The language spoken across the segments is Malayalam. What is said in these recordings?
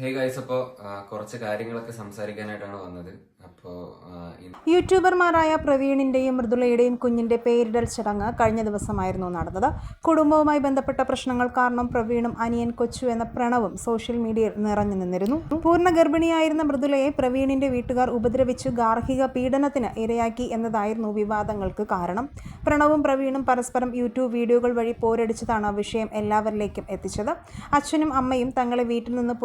ഹേ ഗൈസ് അപ്പോൾ കുറച്ച് കാര്യങ്ങളൊക്കെ സംസാരിക്കാനായിട്ടാണ് വന്നത്. അപ്പോൾ യൂട്യൂബർമാരായ പ്രവീണിന്റെയും മൃദുലയുടെയും കുഞ്ഞിന്റെ പേരിടൽ ചടങ്ങ് കഴിഞ്ഞ ദിവസമായിരുന്നു നടന്നത്. കുടുംബവുമായി ബന്ധപ്പെട്ട പ്രശ്നങ്ങൾ കാരണം പ്രവീണും അനിയൻ കൊച്ചു എന്ന പ്രണവും സോഷ്യൽ മീഡിയയിൽ നിറഞ്ഞു നിന്നിരുന്നു. പൂർണ ഗർഭിണിയായിരുന്ന മൃദുലയെ പ്രവീണിന്റെ വീട്ടുകാർ ഉപദ്രവിച്ചു ഗാർഹിക പീഡനത്തിന് ഇരയാക്കി എന്നതായിരുന്നു വിവാദങ്ങൾക്ക് കാരണം. പ്രണവും പ്രവീണും പരസ്പരം യൂട്യൂബ് വീഡിയോകൾ വഴി പോരടിച്ചതാണ് വിഷയം എല്ലാവരിലേക്കും എത്തിച്ചത്. അച്ഛനും അമ്മയും തങ്ങളെ വീട്ടിൽ നിന്ന്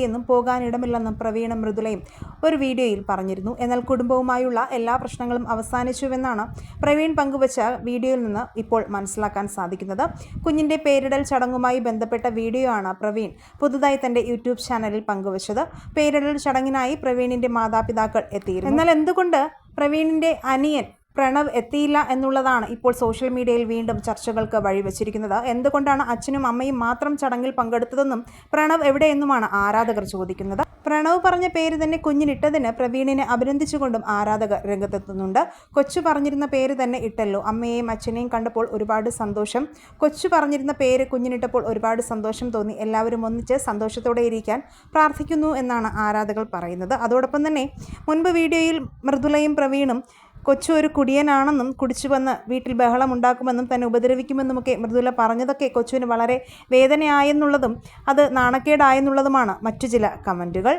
പുറത്താക്കിയെന്നും പോകാനിടമില്ലെന്നും പ്രവീണ മൃദുലയും ഒരു വീഡിയോയിൽ പറഞ്ഞിരുന്നു. എന്നാൽ കുടുംബവുമായുള്ള എല്ലാ പ്രശ്നങ്ങളും അവസാനിച്ചുവെന്നാണ് പ്രവീൺ പങ്കുവച്ച വീഡിയോയിൽ നിന്ന് ഇപ്പോൾ മനസ്സിലാക്കാൻ സാധിക്കുന്നത്. കുഞ്ഞിന്റെ പേരിടൽ ചടങ്ങുമായി ബന്ധപ്പെട്ട വീഡിയോ ആണ് പ്രവീൺ പുതുതായി തന്റെ യൂട്യൂബ് ചാനലിൽ പങ്കുവച്ചത്. പേരിടൽ ചടങ്ങിനായി പ്രവീണിന്റെ മാതാപിതാക്കൾ എത്തിയിരുന്നു. എന്നാൽ എന്തുകൊണ്ട് പ്രവീണിന്റെ അനിയൻ പ്രണവ് എത്തിയില്ല എന്നുള്ളതാണ് ഇപ്പോൾ സോഷ്യൽ മീഡിയയിൽ വീണ്ടും ചർച്ചകൾക്ക് വഴിവെച്ചിരിക്കുന്നത്. എന്തുകൊണ്ടാണ് അച്ഛനും അമ്മയും മാത്രം ചടങ്ങിൽ പങ്കെടുത്തതെന്നും പ്രണവ് എവിടെയെന്നുമാണ് ആരാധകർ ചോദിക്കുന്നത്. പ്രണവ് പറഞ്ഞ പേര് തന്നെ കുഞ്ഞിനിട്ടതിന് പ്രവീണിനെ അഭിനന്ദിച്ചുകൊണ്ടും ആരാധകർ രംഗത്തെത്തുന്നുണ്ട്. കൊച്ചു പറഞ്ഞിരുന്ന പേര് തന്നെ ഇട്ടല്ലോ. അമ്മയെയും അച്ഛനെയും കണ്ടപ്പോൾ ഒരുപാട് സന്തോഷം. കൊച്ചു പറഞ്ഞിരുന്ന പേര് കുഞ്ഞിനിട്ടപ്പോൾ ഒരുപാട് സന്തോഷം തോന്നി. എല്ലാവരും ഒന്നിച്ച് സന്തോഷത്തോടെ ഇരിക്കാൻ പ്രാർത്ഥിക്കുന്നു എന്നാണ് ആരാധകർ പറയുന്നത്. അതോടൊപ്പം തന്നെ മുൻപ് വീഡിയോയിൽ മൃദുലയും പ്രവീണും കൊച്ചു ഒരു കുടിയനാണെന്നും കുടിച്ചു വന്ന് വീട്ടിൽ ബഹളമുണ്ടാക്കുമെന്നും തന്നെ ഉപദ്രവിക്കുമെന്നുമൊക്കെ മൃദുല പറഞ്ഞതൊക്കെ കൊച്ചുവിന് വളരെ വേദനയായെന്നുള്ളതും അത് നാണക്കേടായെന്നുള്ളതുമാണ് മറ്റു ചില കമന്റുകൾ.